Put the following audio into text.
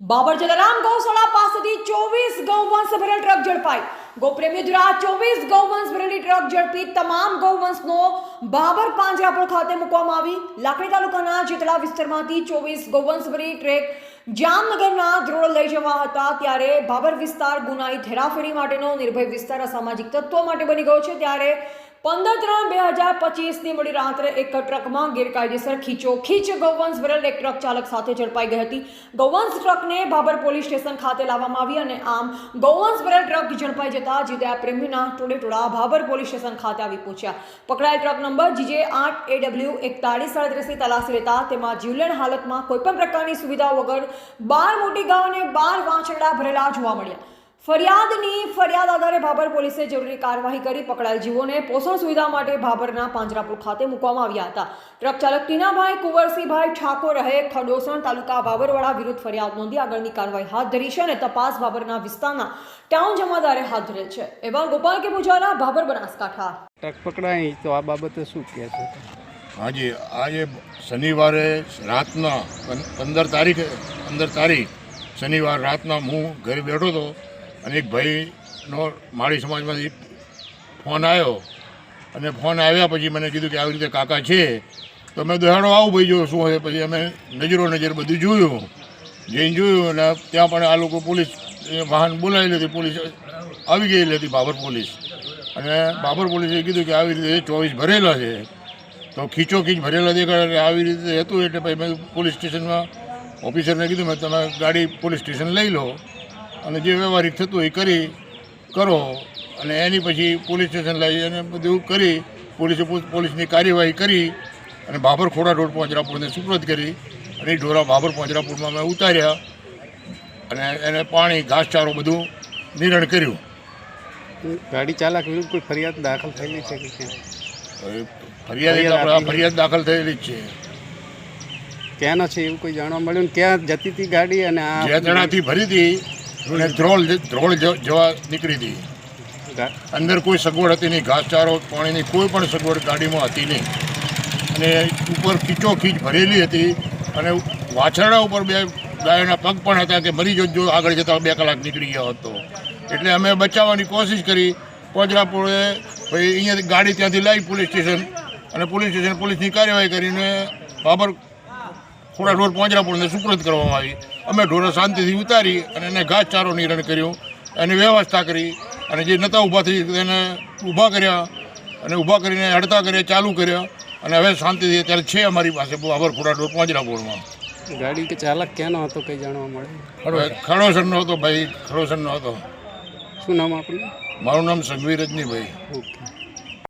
બાબર જલારામ ગૌશાળા પાસેથી ચોવીસ ગૌવંશ ભરેલ ટ્રક ઝડપાઈ. ગોપ્રેમી દ્વારા ચોવીસ ગૌવંશ ભરેલી ટ્રક ઝડપી તમામ ગૌવંશનો બાબર પાંજરાપોળ ખાતે મૂકવામાં આવી. લાકડી તાલુકાના જેતળા વિસ્તારમાંથી ચોવીસ ગૌવંશ ભરેલી ટ્રેક જામનગરના ધ્રોળ લઈ જવા હતા. ત્યારે બાબર વિસ્તાર ગુનાઈ હેરાફેરી માટેનો નિર્ભય વિસ્તાર અસામાજિક તત્વો માટે બની ગયો છે. ત્યારે પંદર ત્રણ બે હજાર પચીસની મોડી રાત્રે એક ટ્રકમાં ગેરકાયદેસર ખીચો ખીચ ગૌવંશ ભરેલ એક ટ્રક ચાલક સાથે ઝડપાઈ ગઈ હતી. ગૌવંશ ટ્રકને બાબર પોલીસ સ્ટેશન ખાતે લાવવામાં આવી અને આમ ગૌવંશ ભરેલ ટ્રક ઝડપાઈ જતા જીદ્યા પ્રેમીના ટોળે ટોળા બાબર પોલીસ સ્ટેશન ખાતે આવી પહોંચ્યા. પકડાયેલ ટ્રક નંબર જીજે આઠ એ ડબલ્યુ એકતાળીસ સાડત્રીસની તલાશી લેતા તેમાં જીવલેણ હાલતમાં કોઈપણ પ્રકારની સુવિધા વગર બાર મોટી ગાઉ અને બાર વાંછરડા ભરેલા જોવા મળ્યા. ફરિયાદની ફરિયાદ આધારે ભાભર પોલીસે જરૂરી કાર્યવાહી કરી પકડાયેલ જીવોને પોષણ સુવિધા માટે ભાભરના પાંજરાપુર ખાતે મૂકવામાં આવ્યા હતા. ટ્રક ચાલક ટીનાભાઈ કુંવરસિંહભાઈ ઠાકોર રહે ખડોસણ તાલુકા ભાભરવાડા વિરુદ્ધ ફરિયાદ નોંધી આગળની કાર્યવાહી હાથ ધરી છે અને તપાસ ભાભરના વિસ્તારના ટાઉન જમાદારે હાથ ધરેલ છે. એવા ગોપાલ કે પૂજારા ભાભર બનાસકાંઠા. ટ્રક પકડાય તો આ બાબતે શું કહે છે? હાજી આજે શનિવારે રાતના પંદર તારીખે પંદર તારીખ શનિવાર રાતના હું ઘરે બેઠો હતો. અને એક ભાઈનો માળી સમાજમાંથી ફોન આવ્યો. અને ફોન આવ્યા પછી મને કીધું કે આવી રીતે કાકા છે, તો મેં દોહાડો આવું ભાઈ જો શું હશે પછી અમે નજરો નજર બધું જોયું. જઈને જોયું અને ત્યાં પણ આ લોકો પોલીસ વાહન બોલાવેલી હતી પોલીસ આવી ગયેલી હતી, બાબર પોલીસ. અને બાબર પોલીસે કીધું કે આવી રીતે ચોવીસ ભરેલા છે. તો ખીચો ખીચ ભરેલા દેખાડે આવી રીતે હતું એટલે પછી મેં પોલીસ સ્ટેશનમાં ઓફિસરને કીધું, મેં તમે ગાડી પોલીસ સ્ટેશન લઈ લો. અને જે વ્યવહારિક થતું હોય એ કરી કરો. અને એની પછી પોલીસ સ્ટેશન લઈ અને બધું કરી પોલીસે પોલીસની કાર્યવાહી કરી અને બાબર ખોડા રોડ પાંજરાપુરને સુપ્રત કરી અને એ ઢોરા બાબર પાંજરાપુરમાં અમે ઉતાર્યા અને એને પાણી ઘાસચારો બધું નિરણ કર્યું. ગાડી ચાલક વિરુદ્ધ કોઈ ફરિયાદ દાખલ થયેલી છે કે ફરિયાદ ફરિયાદ દાખલ થયેલી જ છે. ક્યાંનો છે એવું કોઈ જાણવા મળ્યું ને? ક્યાં જતી હતી ગાડી અને આ જેતણાથી ભરી હતી અને ધ્રોળ ધ્રોળ જવા નીકળી હતી. અંદર કોઈ સગવડ હતી નહીં. ઘાસચારો પાણીની કોઈ પણ સગવડ ગાડીમાં હતી નહીં. અને ઉપર ખીચો ખીચ ભરેલી હતી. અને વાછરડા ઉપર બે ગાયોના પગ પણ હતા કે મરી જો જો આગળ જતા બે કલાક નીકળી ગયો હતો. એટલે અમે બચાવવાની કોશિશ કરી. પોજરાપુરે ભાઈ અહીંયાથી ગાડી ત્યાંથી લાવી પોલીસ સ્ટેશન. અને પોલીસ સ્ટેશન પોલીસની કાર્યવાહી કરીને બાબર ખોડા ઢોર પોજરાપુરને સુપ્રત કરવામાં આવી. અમે ઢોરો શાંતિથી ઉતારી અને એને ઘાસચારો નિરણ કર્યો. એની વ્યવસ્થા કરી અને જે નહોતા ઊભા થઈ એને ઊભા કર્યા અને ઊભા કરીને હડતા કર્યા ચાલુ કર્યા અને હવે શાંતિથી અત્યારે છે અમારી પાસે બાબર ખોડા ઢોર પોજરાપુરમાં ગાડી કે ચાલક ક્યાંનો હતો કંઈ જાણવા મળે? ખડોસરનો હતો ભાઈ ખડોસરનો હતો. શું નામ આપણું? મારું નામ સંઘવી રજનીભાઈ ઓકે.